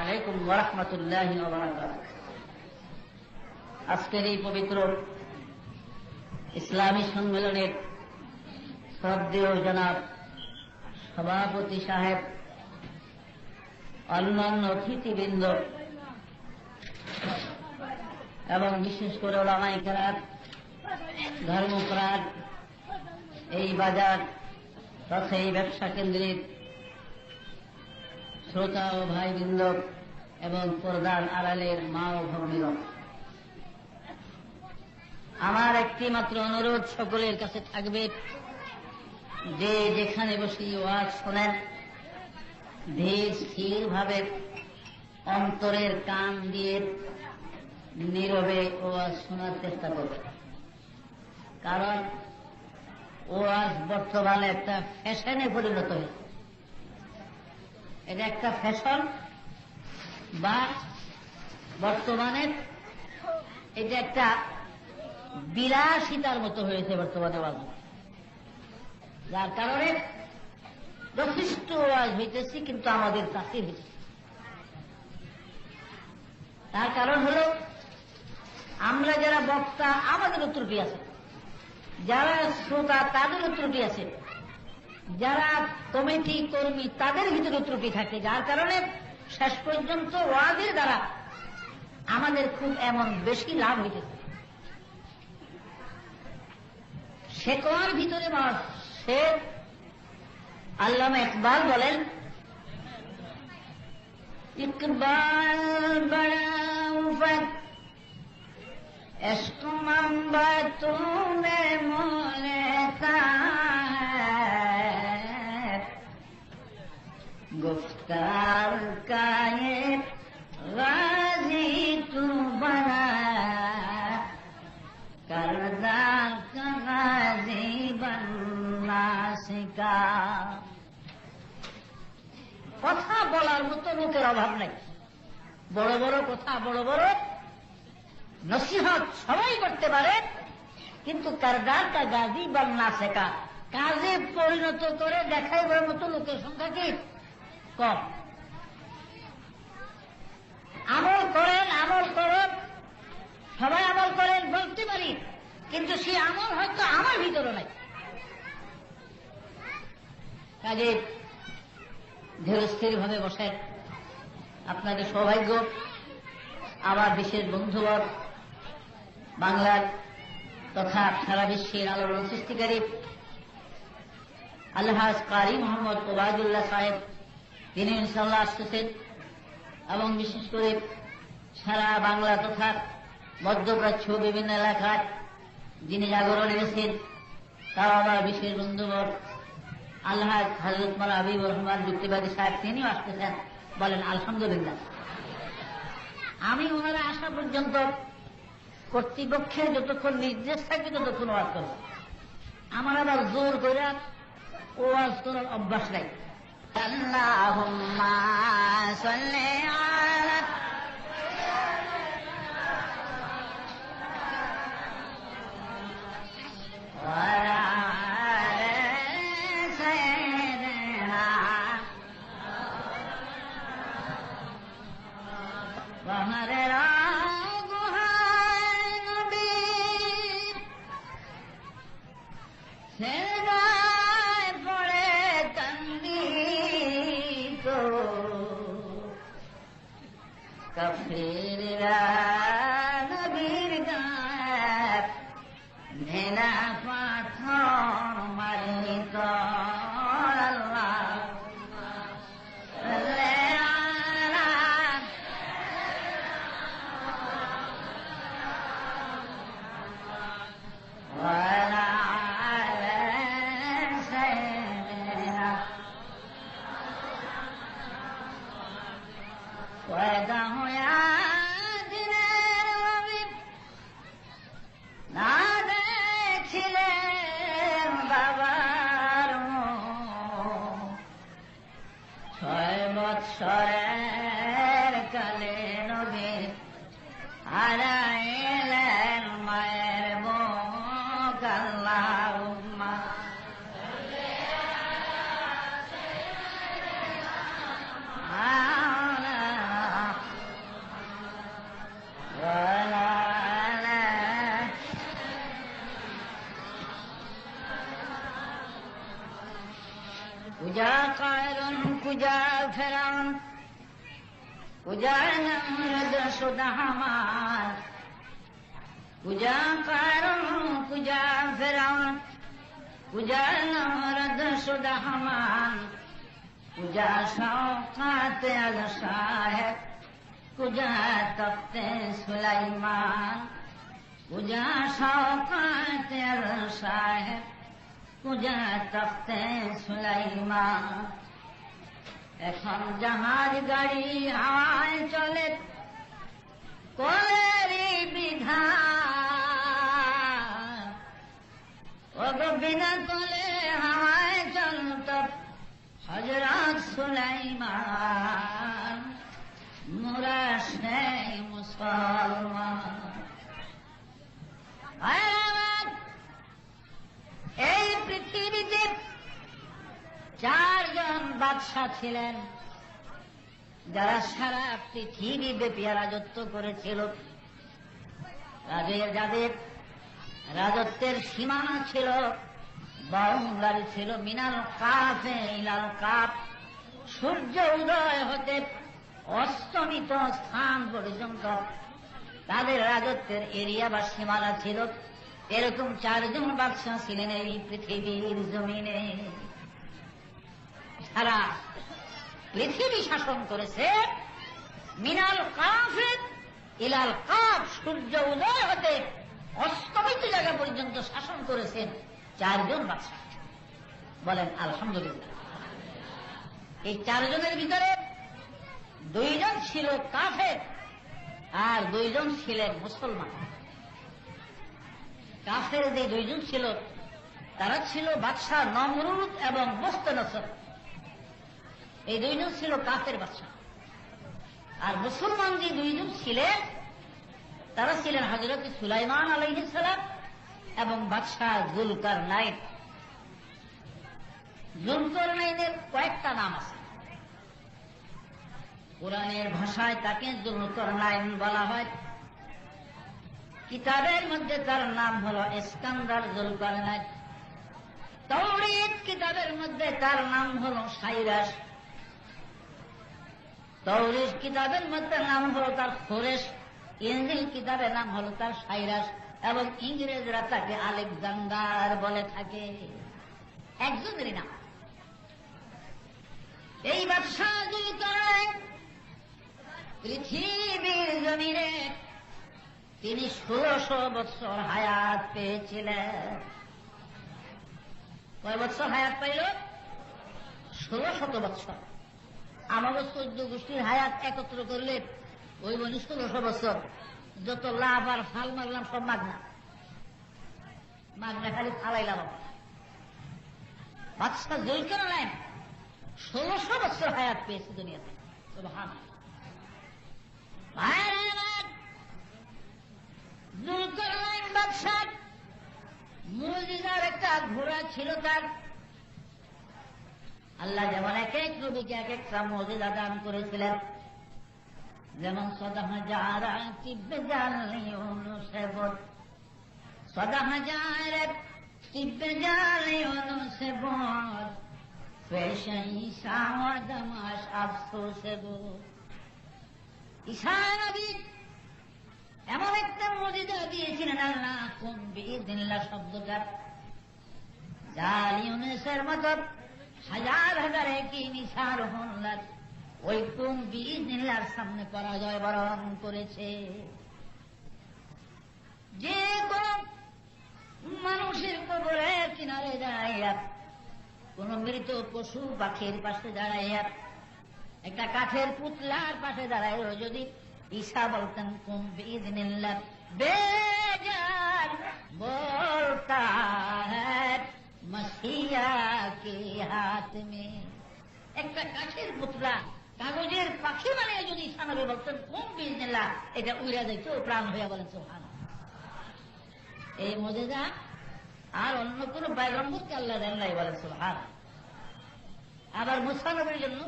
আলাইকুম ওরহমতুল্লাহ আজকের এই পবিত্র ইসলামী সম্মেলনের শ্রদ্ধেয় জনাব সভাপতি সাহেব, অন্যান্য অতিথিবৃন্দ এবং বিশেষ করে ওলামাই কেরাত ধর্মপ্রাণ, এই বাজার তথা এই ব্যবসা কেন্দ্রের শ্রোতা ও ভাই ভাইবৃন্দ এবং প্রধান আড়ালের মা ও ভগ্নীর আমার একটি মাত্র অনুরোধ সকলের কাছে থাকবে যে যেখানে বসে ওয়াজ শোনেন, ধীর স্থির ভাবে অন্তরের কান দিয়ে নীরবে ওয়াজ শোনার চেষ্টা করবে কারণ ওয়াজ বর্তমানে একটা ফ্যাশনে পরিণত হয়েছে। এটা একটা ফ্যাশন, বা বর্তমানে এটা একটা বিলাসিতার মতো হয়েছে বর্তমানে যার কারণে যথেষ্ট ওয়াজ হইতেছি, কিন্তু আমাদের কাছে হয়েছে তার কারণ হল, আমরা যারা বক্তা আমাদেরও ত্রুটি আছে। যারা শ্রোতা তাদেরও ত্রুটি আছে। যারা কমিটি কর্মী, তাদের ভিতরে ত্রুটি থাকে। যার কারণে শেষ পর্যন্ত ওয়াদের দ্বারা আমাদের খুব এমন বেশি লাভ হইতেছে শেকোয়ার ভিতরে সে আল্লামা ইকবাল বলেন, ইকবাল বড়া উফত এসকো মাম্বা কথা বলার মতো লোকের অভাব নাই। বড় বড় কথা, বড় বড় নসিহত সবাই করতে পারে, কিন্তু কারদার কা গাজী না শেখা। কাজে পরিণত করে দেখাইবার মতো লোকের সংখ্যা কি? কম। আমল করেন আমল করেন। সবাই আমল করেন, বলতে পারি, কিন্তু সেই আমল হয়তো আমার ভিতরে নাই। কাজে ধীরস্থির ভাবে বসেন। আপনাদের সৌভাগ্য, আমার বিশেষ বন্ধুবর বাংলার তথা সারা বিশ্বের আলোড়ন সৃষ্টিকারী আল্লাহাজ কারি মোহাম্মদ ওবায়দুল্লাহ সাহেব তিনি ইনশাল্লাহ আসতেছেন এবং বিশেষ করে সারা বাংলা তথা মধ্যপ্রাচ্য বিভিন্ন এলাকায় যিনি জাগরণ এনেছেন তাও আমার বিশেষ বন্ধুবর আল্লাহ হজরত মালা হাবিবুর রহমান যুক্তিবাদী সাহেব, তিনিও আসতেছেন বলেন, আলহামদুলিল্লাহ। আমি ওনারা আসা পর্যন্ত কর্তৃপক্ষের যতক্ষণ নির্দেশ থাকে ততক্ষণ ওয়াজ করব। আমার আবার জোর করে ওয়াজ করার অভ্যাস নাই। اللهم صل على ويده يا দিনের নবী না দেখছিলেন বাবার মুখ। ছয় বৎসরের पूजा न र सुमान पूजा पारो पूजा फिर पूजा न र सुहमान पूजा शौकात सुलमा पूजा शौकात सुलमा এখন জাহাজ গাড়ি হাওয়ায় চলে কোলেরই বিধান বিনা কোলে হাওয়ায় চলত হজরত সুলাইমান, মোরা সেই মুসলমান। এই পৃথিবীতে চারজন বাদশাহ ছিলেন। যারা সারা পৃথিবী ব্যাপী রাজত্ব করেছিল। রাজের যাদের রাজত্বের সীমানা ছিল বাউন্ডারি ছিল মিনাল কাফে, ইলাল কাপ সূর্য উদয় হতে অস্তমিত স্থান পর্যন্ত তাদের রাজত্বের এরিয়া বা সীমানা ছিল। এরকম চারজন বাদশাহ ছিলেন এই পৃথিবীর জমিনে। সারা পৃথিবী শাসন করেছে। মিনাল কাফে ইলাল কাপ সূর্য উদয় হতে অস্তমিত জায়গা পর্যন্ত শাসন করেছেন চারজন বাদশাহ। বলেন, আলহামদুলিল্লাহ। এই চারজনের ভিতরে দুইজন ছিল কাফের আর দুইজন ছিলেন মুসলমান। কাফের যে দুইজন ছিল, তারা ছিল বাদশাহ নমরুদ এবং মোস্তানসর। এই দুইজন ছিল কাফের বাদশাহ আর মুসলমান যে দুইজন ছিলেন, তারা ছিলেন হজরত সুলাইমান আলাইহিসালাম এবং বাদশাহ জুলকার নাইন জুলকর নাইনের কয়েকটা নাম আছে। কোরআনের ভাষায় তাকে জুলকর নাইন বলা হয়। কিতাবের মধ্যে তার নাম হল ইস্কান্দার জুলকর নাইন তৌরিদ কিতাবের মধ্যে তার নাম হল সাইরাস। তৌরিদ কিতাবের মধ্যে নাম হল তার ফোরেশ ইঞ্জিল কিতাবের নাম হল তার সাইরাস, এবং ইংরেজরা তাকে আলেকজান্ডার বলে থাকে। একজনেরই নাম। এই ব্যবসা যদি পৃথিবীর জমিনে তিনি ষোলশো বৎসর হায়াত পেয়েছিলেন। কয় বৎসর হায়াত পাইল? ষোলো শত বৎসর। আমারও চোদ্দ গোষ্ঠীর হায়াত একত্র করলে ওই বলি ষোলোশো বছর। যত লাভ আর ফাল মারলাম, সব মাগনা। মাগনা খালি ফালাইলাম বাদশাহ জলকেন নেন ষোলোশো বছর হায়াত পেয়েছে দুনিয়াতে। বাদশাহ মুজিদার একটা ঘোড়া ছিল তার। আল্লাহ যেমন এক এক নবীকে এক একটা মজিদা দান করেছিলেন। যেমন সদা হাজার চিব্বে জানলি অনুসেবন। সদা চিব্বে জানলি অনুসেবন। ফেশন ঈশা ঈশা নবী এমন একটা মজিদা দিয়েছিলেন, আল্লাহ কোন বিদিল্লা শব্দটা। জাল ইউনেসের মতো হাজার হাজার একই নিশার হল্লার ওই কুম বিদিল্লার সামনে পরাজয় বরণ করেছে। যে কোন মানুষের কবরের কিনারে দাঁড়াইয়া, কোন মৃত পশু পাখির পাশে দাঁড়াইয়া, একটা কাঠের পুতলার পাশে দাঁড়াইল যদি ঈশা বলতেন কোন কুম বিদিনিল্লা বেজার বলতা মসিয়া কে হাত মে। একটা কাঠের পুতলা কাগজের পাখি মানে যদি ঈশানবী বলতেন কুম বিদিনিল্লা এটা প্রাণ হইয়া সোহান এই মজেদা আর অন্য কোন বাইগম্বরকে আল্লাহ দেন নাই বলেন সোহান আবার মুসানবের জন্য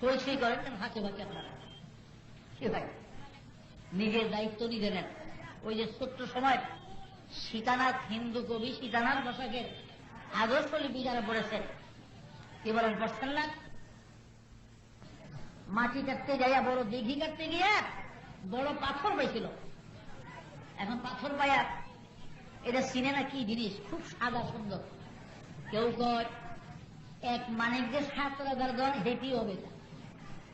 পরিচয় করেন আপনারা। কি ভাই? নিজের দায়িত্ব নিজে নেন। ওই যে ছোট্ট সময় সীতানাথ হিন্দু কবি, সীতানাথ বসাকের আদর্শ লিপি যারা পড়েছেন কি বলেন, পড়ছেন না? মাটি কাটতে যাইয়া, বড় দিঘি কাটতে গিয়া বড় পাথর পাইছিল। এখন পাথর পাইয়া এটা সিনেমা কি জিনিস? খুব সাদা সুন্দর। কেউ কয়, এক মানিক যে সাত রাজার গণ হেঁটি হবে না।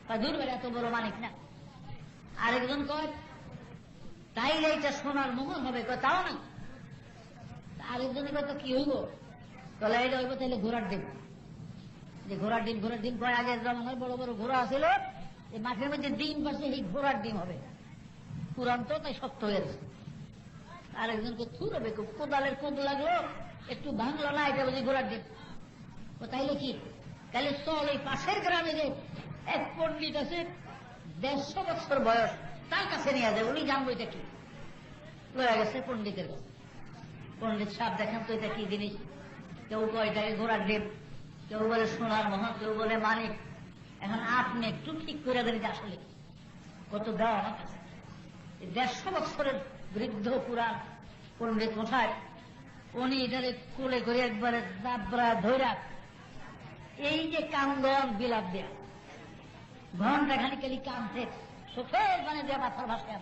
বা দূর বেড়ে, এত বড় মানিক না। আরেকজন কয় তাই এটা সোনার মোহর হবে। কয়, তাও না। আরেকজনে কয় তো কি হইব? তাহলে এটা হইব তাহলে ঘোড়ার ডিম। যে ঘোড়ার ডিম ঘোড়ার ডিম কয় আগে জমানায় বড় বড় ঘোড়া আছিল, এই মাঠের মধ্যে ডিম পাশে এই ঘোড়ার ডিম হবে। পুরান তো, তাই শক্ত হয়ে গেছে। আরেকজনকে থুর হবে খুব কোদালের কোদ লাগল, একটু ভাঙলো না, এটা বুঝি ঘোড়ার ডিম। তাইলে কি? তাহলে চল এই পাশের গ্রামে যে এক পণ্ডিত আছে, দেড়শো বছর বয়স, তার কাছে নিয়ে যায় উনি জানব এটা কি। লয়ে গেছে পণ্ডিতের কাছে। পণ্ডিত সাহেব দেখেন তো এটা কি জিনিস? কেউ কয় এটাকে ঘোড়ার ডিম। কেউ বলে, সোনার মহল কেউ বলে, মানিক। এখন আপনি একটু ঠিক করে দেন আসলে কত দেওয়া আমার কাছে। দেড়শো বছরের বৃদ্ধ পুরাণ পণ্ডিত মশাই, উনি এটারে কোলে করে একবারে দাবরা ধৈরা এই যে কান্দন বিলাপ দেয়া, ঘণ্টা খালি খালি কান্দে চোখের মানে দেয়া মাথার ভাসে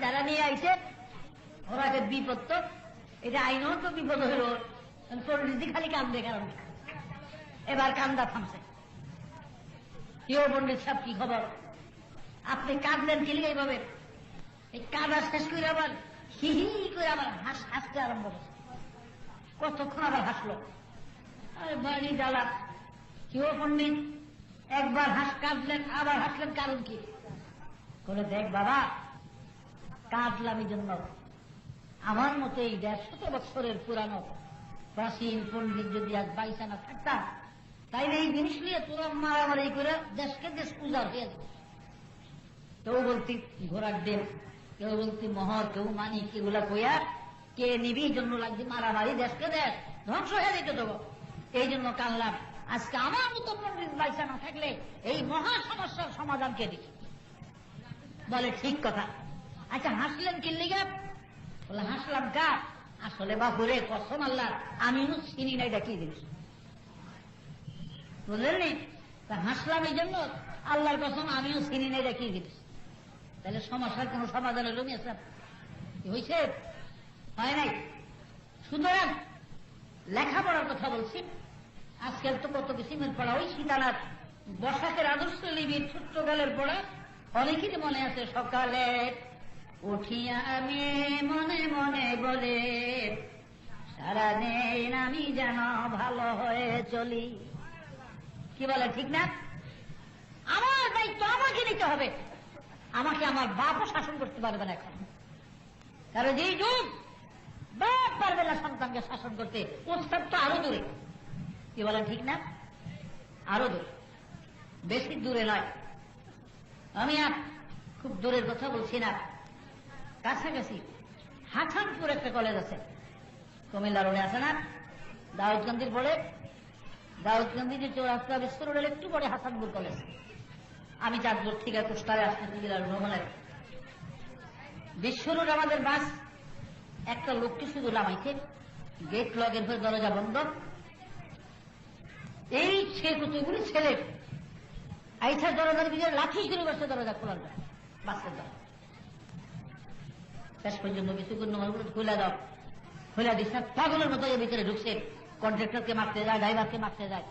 যারা নিয়ে আইছে ওরা একটা বিপদ তো এটা আইনও তো বিপদ হইল পণ্ডিত খালি কান্দে, কারণ এবার কান্দা থামছে। কেউ পণ্ডিত সাহেব কি খবর? আপনি কাঁদলেন কি এইভাবে? এই কাঁদা শেষ করে আবার হি হি করে আবার হাস হাসতে আরম্ভ করছে। কতক্ষণ আবার হাসলো? আরে বাড়ি জ্বালা। কেউ পণ্ডিত একবার হাস কাঁদলেন, আবার হাসলেন কারণ কি? করে দেখ বাবা, কাঁদলাম এই জন্য। আমার মতো এই দেড়শত বছরের পুরানো প্রাচীন পণ্ডিত যদি আজ বাইসানা থাকতাম তাইলে এই জিনিস নিয়ে তোরা মারামারি করে দেশকে দেশ পূজার হয়ে যাবে। কেউ বলতি, ঘোড়ার দেব কেউ বলতি, মহর, কেউ মানি, এগুলা কইয়া কে নিবি জন্য লাগছে মারামারি, দেশকে দেশ, ধ্বংস হয়ে যেতে দেবো। এই জন্য কানলাম, আজকে আমার মতো পণ্ডিত বাইসা না থাকলে এই মহা সমস্যার সমাধান কে দিচ্ছে বলে, ঠিক কথা। আচ্ছা হাসলেন কি লিগা বলে হাসলাম কার? আসলে বাপুরে কসম আল্লাহ আমিও চিনি না এটা কি জিনিস বুঝলেন হাসলাম এই জন্য, আল্লাহর কসম, আমিও চিনি না এটা কি জিনিস তাহলে সমস্যার কোন সমাধানের জমি আছে? হয়েছে হয় নাই? সুতরাং লেখাপড়ার কথা বলছি। আজকাল তো কত কিসিমের পড়া ওই সীতানাথ বসাকের আদর্শ লিবির ছোট্টকালের পড়া অনেকেরই মনে আছে, সকালে উঠিয়া আমি মনে মনে বলে সারা দিন আমি যেন ভালো হয়ে চলি। কি বলে, ঠিক না? আমার দায়িত্ব আমাকে নিতে হবে। আমাকে আমার বাপও শাসন করতে পারবে না এখন। কারণ যেই যুগ বাপ পারবে না সন্তানকে শাসন করতে উৎসব তো আরও দূরে। কি বলেন ঠিক না? আরও দূরে। বেশি দূরে নয়। আমি আর খুব দূরের কথা বলছি না। কাছাকাছি হাসানপুর একটা কলেজ আছে। কুমিল্লা রোডে আছে না? দাউদকান্দির পরে দাউদকান্দি যে চৌরাস্তা বিশ্ব রোডের একটু পরে হাসানপুর কলেজ আমি চাঁদপুর থেকে কুষ্টারে আসতেছি জেলার ভ্রমণের। বিশ্ব আমাদের বাস। একটা লোককে শুধু নামাইছে। গেট লগের হয়ে দরজা বন্ধ। এই সে কতগুলি ছেলে। আইসার দরজার ভিতরে লাঠি শুরু করছে দরজা জন্য। বাসের দরজা। শেষ পর্যন্ত কিছুক্ষণ নম্বর খুলে দাও। খুলে দিস না, পাগলের মতো এর ভিতরে ঢুকছে। কন্ট্রাক্টরকে মারতে যায়, ড্রাইভারকে মারতে যায়।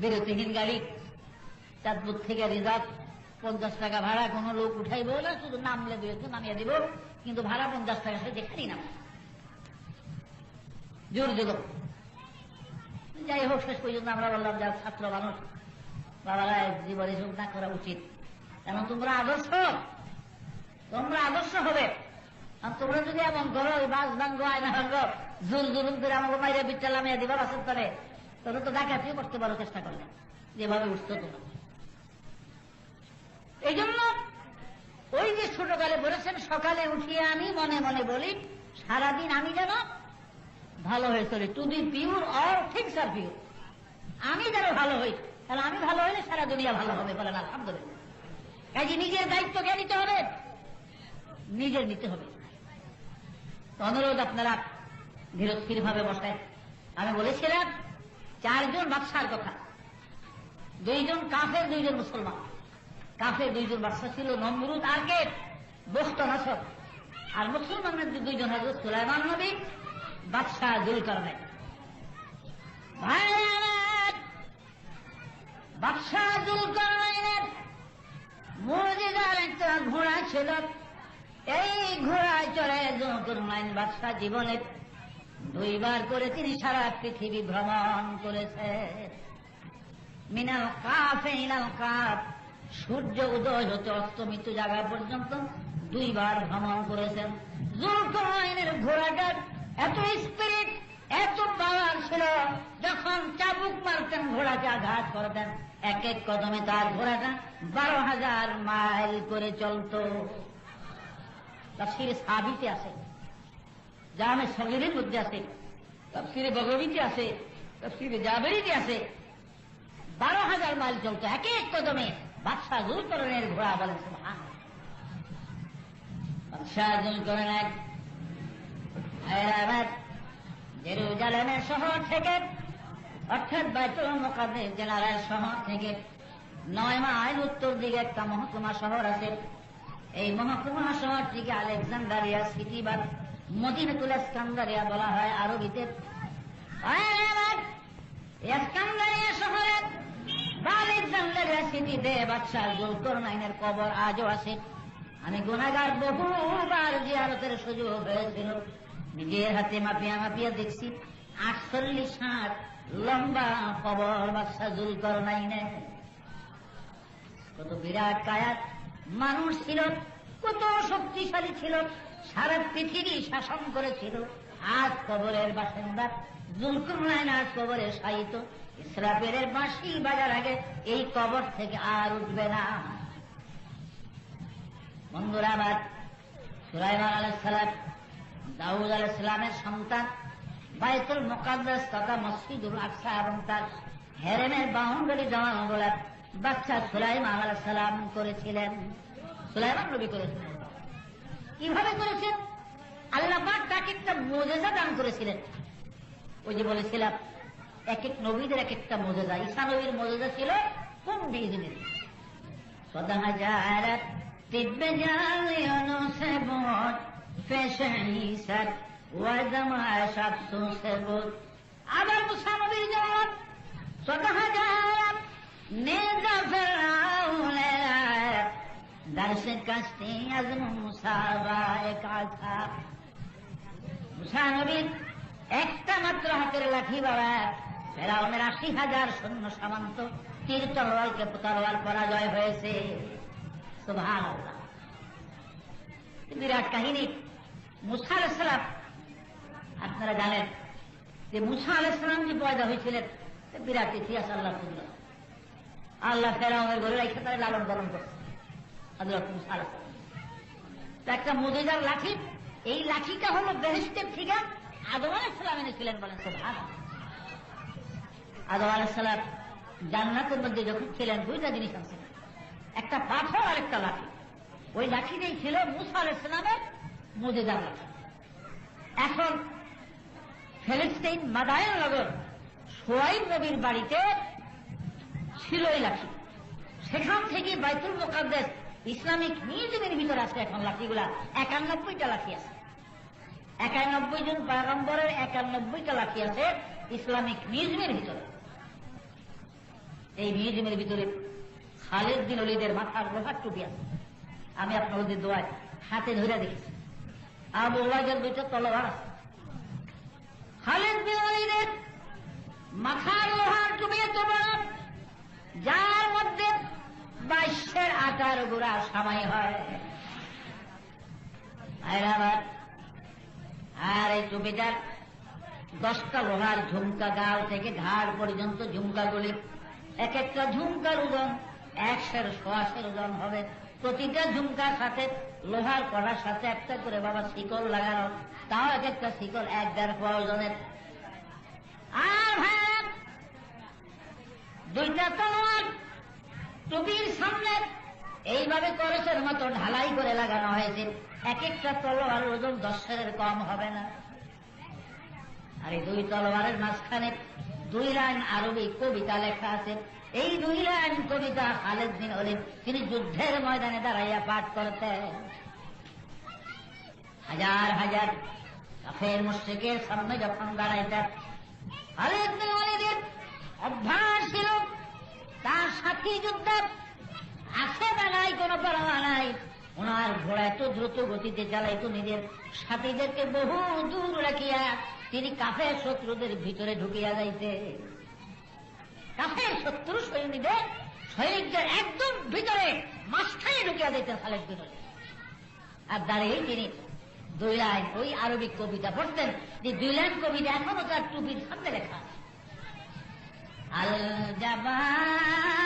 বিরতিহীন গাড়ি, চাঁদপুর থেকে রিজার্ভ, পঞ্চাশ টাকা ভাড়া, কোনো লোক উঠাইব না, শুধু নামলে দুয়েছে নামিয়ে দিব। কিন্তু ভাড়া পঞ্চাশ টাকা, সে যেখানেই নাম জোর যোগ যাই হোক, শেষ পর্যন্ত আমরা বললাম যার ছাত্র মানুষ, বাবারা, জীবনে এসব না করা উচিত। কারণ তোমরা আদর্শ? তোমরা আদর্শ হবে। আর তোমরা যদি এমন করো ওই বাস ভাঙ্গ, আয়না ভাঙ্গ, জুল জুলুম করে আমাকে মাইরে বিচ্ছা লামিয়ে দিবা, বাসের তলে তোমরা তো ডাকাতিও করতে পারো, চেষ্টা করলে যেভাবে উঠতো তোমরা। এই জন্য ওই যে ছোটকালে বলেছেন, সকালে উঠিয়ে আমি মনে মনে বলি, সারাদিন আমি যেন ভালো হয়ে চলি। To be pure or things are pure আমি যেন ভালো হই, তাহলে আমি ভালো হইলে সারা দুনিয়া ভালো হবে বলেন, আলহামদুলিল্লাহ। কাজে নিজের দায়িত্ব কে নিতে হবে। নিজের নিতে হবে। অনুরোধ আপনারা ধীরস্থির ভাবে বসে আমি বলেছিলাম, চারজন বাদশার কথা। দুইজন কাফের, দুইজন মুসলমান। কাফের দুইজন বাদশা ছিল নমরুদ আর কে? বস্ত নাসর আর মুসলমানের দুইজন হজরত সুলাইমান নবী, বাদশাহ দুল করবেন ভাই বাদশাহ দুল করবেন মসজিদার একটা ঘোড়া ছিল। এই ঘোড়ায় চড়ে জুলকুরনাইন বাদশাহ জীবনে দুইবার করে তিনি সারা পৃথিবী ভ্রমণ করেছে। মিনাল কাফে ইনাল কাপ সূর্য উদয় হতে অস্তমিত জায়গা পর্যন্ত দুইবার ভ্রমণ করেছেন। জুলকুরনাইনের ঘোড়াটার এত স্পিরিট এত পাওয়ার ছিল, যখন চাবুক মারতেন, ঘোড়াকে আঘাত করতেন। এক এক কদমে তার ঘোড়াটা বারো হাজার মাইল করে চলতো। তফসিরে সাবিতে আছে জামে সগিরের মধ্যে আছে তফসিরে বগবিতে আছে তফসিরে জাবেরিতে আছে বারো হাজার মাইল চলতো এক এক কদমে বাদশাহ জুলকরণের ঘোড়া বলেন সুবহান বাদশাহ জুলকরণ এক জেরুজালেমের শহর থেকে অর্থাৎ বাইতুল মোকাদ্দের জেলার শহর থেকে নয় মাইল উত্তর দিকে একটা মহকুমা শহর আছে এই মহকুমা শহরটিকে আলেকজান্ডারিয়া সিটি বা মদিনাতুল ইস্কান্দারিয়া বলা হয় আরবিতে। ইস্কান্দারিয়া শহরে বা আলেকজান্ডারিয়া সিটিতে বাদশাহ জুলকরনাইনের কবর আজও আছে। আমি গুণাগার বহুবার জিয়ারতের সুযোগ হয়েছিল। নিজের হাতে মাপিয়া মাপিয়া দেখছি। আটচল্লিশ হাত লম্বা কবর বাদশাহ জুলকরনাইনের কত বিরাট কায়াত মানুষ ছিল। কত শক্তিশালী ছিল, সারা পৃথিবী শাসন করেছিল। আজ কবরের বাসিন্দা জুলকুরনাইন আজ কবরে শায়িত। ইসরাফেলের বাঁশি বাজার আগে এই কবর থেকে আর উঠবে না। বন্ধুরা, আবার সুলাইমান আলাইসালাম দাউদ আলাইসালামের সন্তান, বাইতুল মোকাদ্দাস তথা মসজিদুল আকসা এবং তার হেরেমের বাউন্ডারি জমানগুলা বাচ্চা সুলাইমান আলাহ সালাম করেছিলেন। সুলাইমান নবী করেছিলেন কীভাবে করেছেন? আল্লাহ তাকে একটা মোজেজা দান করেছিলেন। ওই যে বলেছিলাম এক এক নবীদের এক একটা মোজেজা। ঈসা নবীর মোজেজা ছিল কোন সেবত আবার মুসা নবীর সদা হাজার নেজা درس کشتی از মুসাবায় কাছা মুসা নবীর একটা মাত্র হাতের লাঠি বাবা ফেরাউনের আশি হাজার সৈন্য সামন্ত তীর তলোয়ালকে তলোয়াল পরাজয় হয়েছে সুবহান বিরাট কাহিনী মুসা আলাইসালাম আপনারা জানেন যে মুসা আলাইসালাম যে পয়দা হয়েছিলেন বিরাট ইতিহাস আল্লাহ খুঁজল আল্লাহ ফেরাউনের ঘরে রেখে তারা লালন পালন করছে মুসা আলাইসালাম একটা মুজিজার লাঠি। এই লাঠিটা হলো বেহেস্তের ঠিকা আদম আলাইসালাম এনেছিলেন বলেন সুবহান আদম আলাইসালাম জান্নাতের মধ্যে যখন ছিলেন, দুইটা জিনিস আছে। একটা পাথর আর একটা লাঠি। ওই লাঠিটাই ছিল মুসা আলাইসালামের মুজিজার লাঠি। এখন ফেলিস্তিন মাদায়ন নগর, সোয়াইব নবীর বাড়িতে ছিল এই লাঠি। সেখান থেকে বাইতুল মোকাদ্দেস ইসলামিক মিউজিয়ামের ভিতরে আছে এখন লাঠিগুলা। একানব্বইটা লাঠি আছে। একানব্বই জন পাগম্বরের একানব্বইটা লাঠি আছে ইসলামিক মিউজিয়ামের ভিতরে। এই মিউজিয়ামের ভিতরে খালেদ বিন অলিদের মাথার লোহার টুপি আছে। আমি আপনাদের দোয়ায় হাতে ধরে দেখেছি। আবু ওয়াজের দুইটা তলোয়ার আছে। খালেদ বিন অলিদের মাথার লোহার টুপি বড় যার মধ্যে বাইশের আটার গোড়া সামাই হয়। আর এই টুপিটার দশটা লোহার ঝুমকা গাল থেকে ঘাড় পর্যন্ত ঝুমকাগুলি এক একটা ঝুমকার ওজন একশের সোয়াশের ওজন হবে। প্রতিটা ঝুমকার সাথে, লোহার কড়ার সাথে একটা করে বাবা শিকল লাগানো। তাও এক একটা শিকল এক দেড় পোয়া ওজনের আর ভাই, দুইটা তলোয়ার টুপির সামনে। এইভাবে করসের মতো ঢালাই করে লাগানো হয়েছে। এক একটা তলোয়ার ওজন দশের কম হবে না। আর এই দুই তলোয়ারের মাঝখানে দুই লাইন আরবি কবিতা লেখা আছে। এই দুই লাইন কবিতা খালেদ দিন হলেন তিনি যুদ্ধের ময়দানে দাঁড়াইয়া পাঠ করতেন। হাজার হাজার কাফের মুশ্রিকের সামনে যখন দাঁড়াইতেন, খালেদ বিন অভ্যাস ছিল তার সাথী যুদ্ধ আছে নাই কোনো পরোয়া নাই ওনার ঘোড়া এত দ্রুত গতিতে চালাইতো নিজের সাথীদেরকে বহু দূর রাখিয়া তিনি কাফের শত্রুদের ভিতরে ঢুকিয়া যাইতে কাফের শত্রু সৈনিকদের সৈনিকদের একদম ভিতরে, মাঝখানে ঢুকিয়া দিতেন খালেদ ওয়ালিদ। আর দাঁড়িয়ে তিনি দুই লাইন ওই আরবিক কবিতা পড়তেন যে দুই লাইন কবিতা এখনও তার টুপির সামনে লেখা আছে। Al-Jabal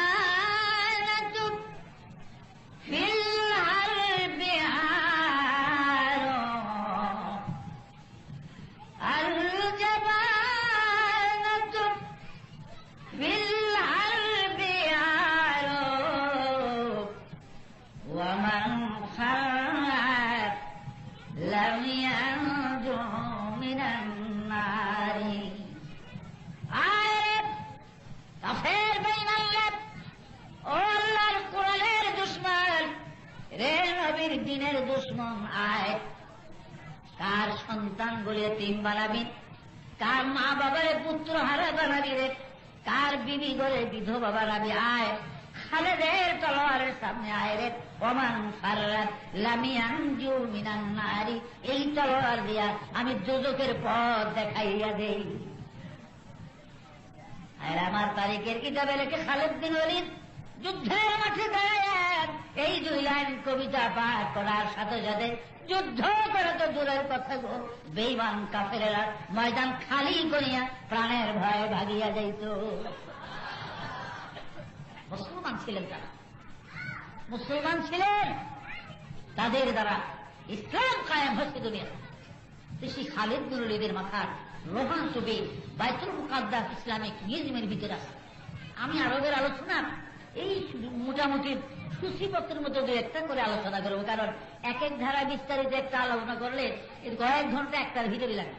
সন্তান বলে তিন বানাবি কার মা বাবারে পুত্র হারা বানাবি রে কার বিবি গলে বিধবা বানাবি। আয়, খালেদের তলোয়ারের সামনে আয় রে। ওমান ফাররাত লামিয়ান জু মিনান নারী। এই তলোয়ার দিয়া আমি দুজকের পথ দেখাইয়া দেই। আর আমার তারিখের কিতাবে লেখে খালেদ বিন ওয়ালিদ, যুদ্ধের মাঠে দাঁড়ায় এই দুই লাইন কবিতা পাঠ করার সাথে সাথে যুদ্ধ করে তো দূরের কথা গো। বেইমান কাফেরেরা ময়দান খালি করিয়া প্রাণের ভয়ে ভাগিয়া যাইত। মুসলমান ছিলেন তারা। মুসলমান ছিলেন। তাদের দ্বারা ইসলাম কায়েম হচ্ছে দুনিয়া সেই খালিদ নুরুলিদের মাথার রোহান ছবি বাইতুল মুকাদ্দাস ইসলামিক মিউজিয়ামের ভিতরে আছে। আমি আরবের আলোচনা এই মোটামুটি সূচিপত্রের মধ্যে দু একটা করে আলোচনা করব, কারণ এক এক ধারা বিস্তারিত একটা আলোচনা করলে এর কয়েক ঘণ্টা একটার ভিতরে লাগে।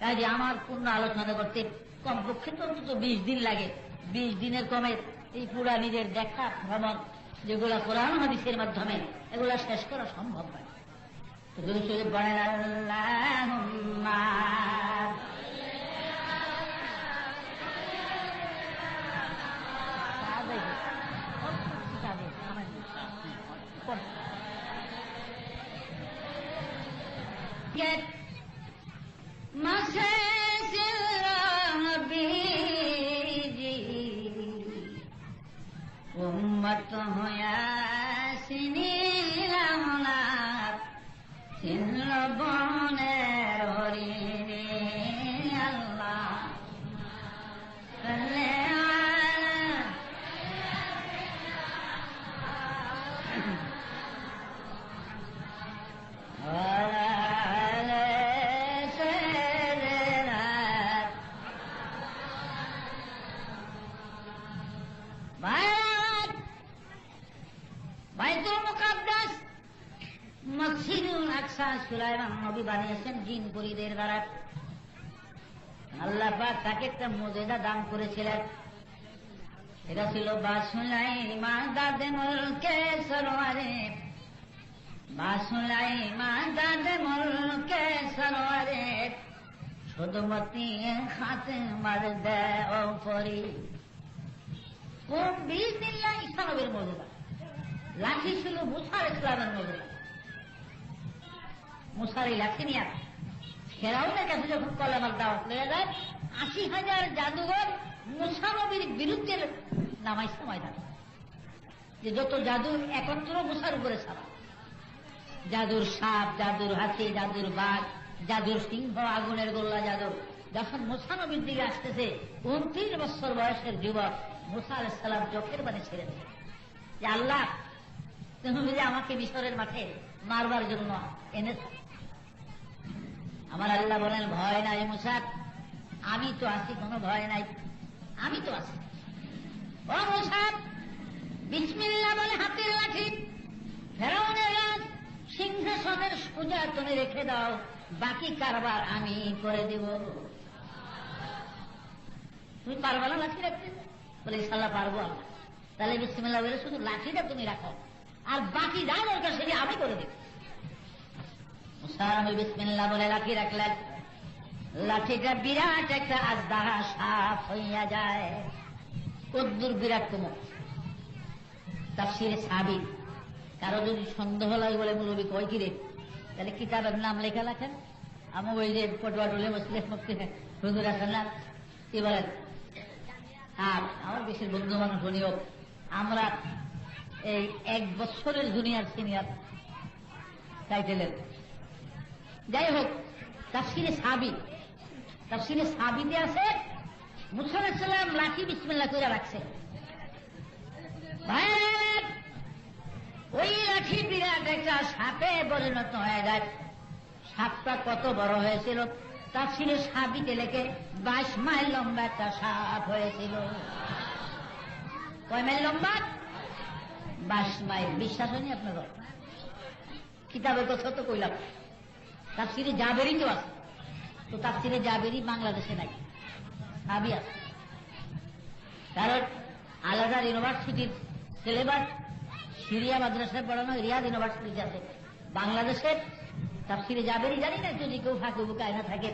কাজে আমার পূর্ণ আলোচনা করতে কমপক্ষে তো অন্তত বিশ দিন লাগে। বিশ দিনের কমে এই পুরা নিজের দেখা, ভ্রমণ যেগুলা কোরআন হাদিসের মাধ্যমে, এগুলা শেষ করা সম্ভব নয়। তো বলেন আল্লাহুম্মা উম্মত হয়া সিনিলাম না চিনল বনের হরিণে সুলাইমান নবী বানিয়েছেন দ্বারা। আল্লাহ পাক তাকে একটা মর্যাদা দান করেছিলেন। এটা ছিল দাদে মুলকে সরোয়ারে দাদে মুলকে সরোয়ারে শুধুমতি খাতে মার দেয় ও পরি। কোন বিশ দিন ইসলামের মর্যাদা লাঠি ছিল মুসার ইসলামের মর্যাদা মুসার এই লাঠি নিয়ে ফেরাউনের কাছে যখন কলামার দাওয়াত লেগে যায় আশি হাজার জাদুঘর মুসা নবীর বিরুদ্ধে নামাইছে ময়দান। যে যত জাদু একত্র মুসার উপরে ছাড়া। জাদুর সাপ, জাদুর হাতি, জাদুর বাঘ, জাদুর সিংহ, আগুনের গোল্লা জাদু। যখন মুসা নবীর দিকে আসতেছে, উনত্রিশ বছর বয়সের যুবক মুসা আলাইসাল্লাম চোখের বাণী ছেড়ে দেয় যে আল্লাহ, তুমি যে আমাকে মিশরের মাঠে মারবার জন্য এনেছ। আমার আল্লাহ বলেন, ভয় নাই মুসাদ। আমি তো আছি, কোনো ভয় নাই। আমি তো আছি। ও মুসাদ বিসমিল্লা বলে হাতের লাঠি। ফেরাউনের রাজ, সিংহাসনের সোজা তুমি রেখে দাও। বাকি কারবার আমি করে দেব। তুমি পারবা না লাঠি রাখতে? বলে ইনশাল্লাহ পারব আমরা। তাহলে বিসমিল্লাহ বলে, শুধু লাঠিটা তুমি রাখো। আর বাকি যা দরকার সেটি আমি করে দেব। মুসারাম বিসমিল্লাহ বলে লাঠি রাখলেন। লাঠিটা বিরাট একটা আজদাহা সাফ হইয়া যায়। কদ্দুর বিরাট তাফসিরে সাবির কারও যদি সন্দেহ লাগে বলে মুরবি কয়, কিরে, তাহলে কিতাবের নাম লেখা লেখেন? আমি ওই যে পটুয়া টুলে বসলে হুজুর আছেন না, কি বলেন? আর আমার বেশি বন্ধু মানুষ উনিও আমরা এই এক বছরের দুনিয়ার সিনিয়র টাইটেলের যাই হোক তাফসিরে সাবি তাফসিরে সাবিতে আছে মুসাল্লাম লাঠি বিসমিল্লা করে রাখছে। ওই লাঠি বিরাট একটা সাপে পরিণত হয়ে যায়। সাপটা কত বড় হয়েছিল? তার ছিল সাবিতে লেখে, বাইশ মাইল লম্বা একটা সাপ হয়েছিল। কয় মাইল লম্বা? বাইশ মাইল। বিশ্বাস হয়নি আপনার কিতাবের কথা তো কইলাম। তার সিরে জাবেরই তো আছে। তো তার সিরে জাবেরই বাংলাদেশে নাই। সাবি আছে। কারণ আলাদা ইউনিভার্সিটির সিলেবাস সিরিয়া মাদ্রাসায় পড়ানো, রিয়াদ ইউনিভার্সিটিতে আছে। বাংলাদেশের তাফসিরে যাবেরই জানি না, যদি কেউ ফাঁকে বুকায় না থাকে।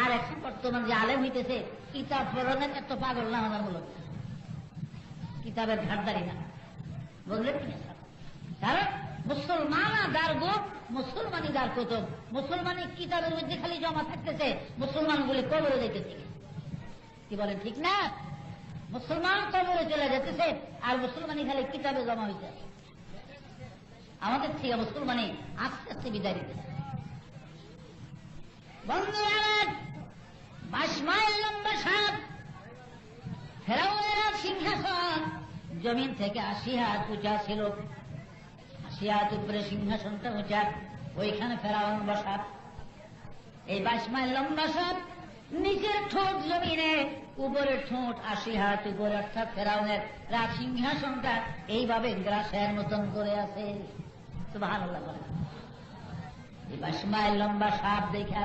আর এখন বর্তমান যে আলেম হইতেছে, কিতাব পড়ানোর এত পাগল না আমার মূলত কিতাবের ঘাটদারি না। বুঝলেন কি কারণ মুসলমান দার গোপ মুসলমানই দার কুতুব মুসলমানি কিতাবের মধ্যে খালি জমা থাকতেছে। মুসলমানগুলি কবরে যেতেছে। কি বলেন, ঠিক না? মুসলমান কবরে চলে যেতেছে, আর মুসলমানই খালি কিতাবে জমা হইতে আমাদের থেকে মুসলমানই আস্তে আস্তে বিদায় বাইশ মাইল লম্বা সাপ, ফেরাউনের সিংহাসন, জমিন থেকে আশি হাত উঁচা ছিল। হাত উপরে সিংহাসনটা উঁচা ওইখানে ফেরাউন বসা এই বাইশ মাইল লম্বা সাপ নিচের ঠোঁট জমিনে উপরের ঠোঁট আশি হাত উপরে, অর্থাৎ ফেরাউনের রাজ সিংহাসনটা এইভাবে গ্রাসের মতন করে আছে। তো ভালো লাগে এই বাইশ মাইল লম্বা সাপ দেখা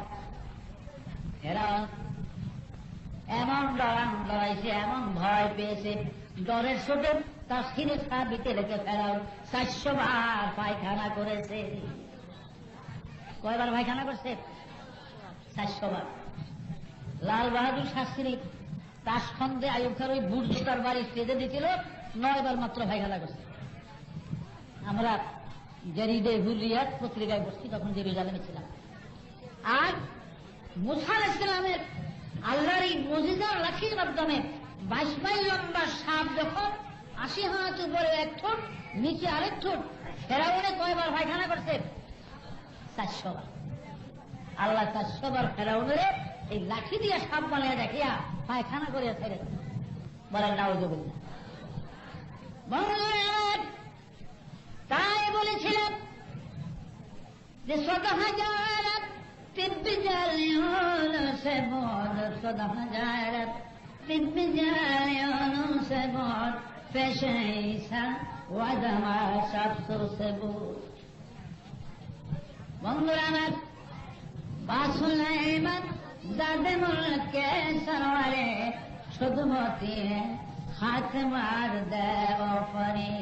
ফেরাউন এমন ডরান, ডরাইছে, এমন ভয় পেয়েছে। ডরের ছোটে তার সিনে সাবিতে রেখে ফেরাও চারশো বার পায়খানা করেছে। কয়বার পায়খানা করছে? চারশো বার লাল বাহাদুর শাস্ত্রী তাসখন্দে আয়ুব খার ওই বুট জুতার বাড়ি স্টেজে দিয়েছিল, নয়বার মাত্র পায়খানা করছে। আমরা জরিদে হুলিয়াত পত্রিকায় বসছি, তখন জেরুজালেমে ছিলাম আর মুসাল ইসলামের আল্লাহর এই মজিদার লাঠির মাধ্যমে বাইশ মাইল লম্বা আশি হাত উপরে এক ঠোঁট, নিচে আরেক ঠোঁট, ফেরাউনে কয়বার পায়খানা করছে? চারশো আল্লাহ চারশো বার এই লাঠি দিয়ে সাপ বানিয়ে দেখিয়া পায়খানা করিয়া ছেড়ে বলেন নাউজবিল্লা তাই বলেছিলেন যে সদহা হাজার তিব্বি জালিয়ন সে বদ সদহা হাজার তিব্বি জালিয়ন সে বদ پیش عیسا ودما شخص سے بود বন্ধুরা আমার বাসুলাইমান দাদে মুলকে সরওয়ারে শুধুমতি হাত মার দেও পরে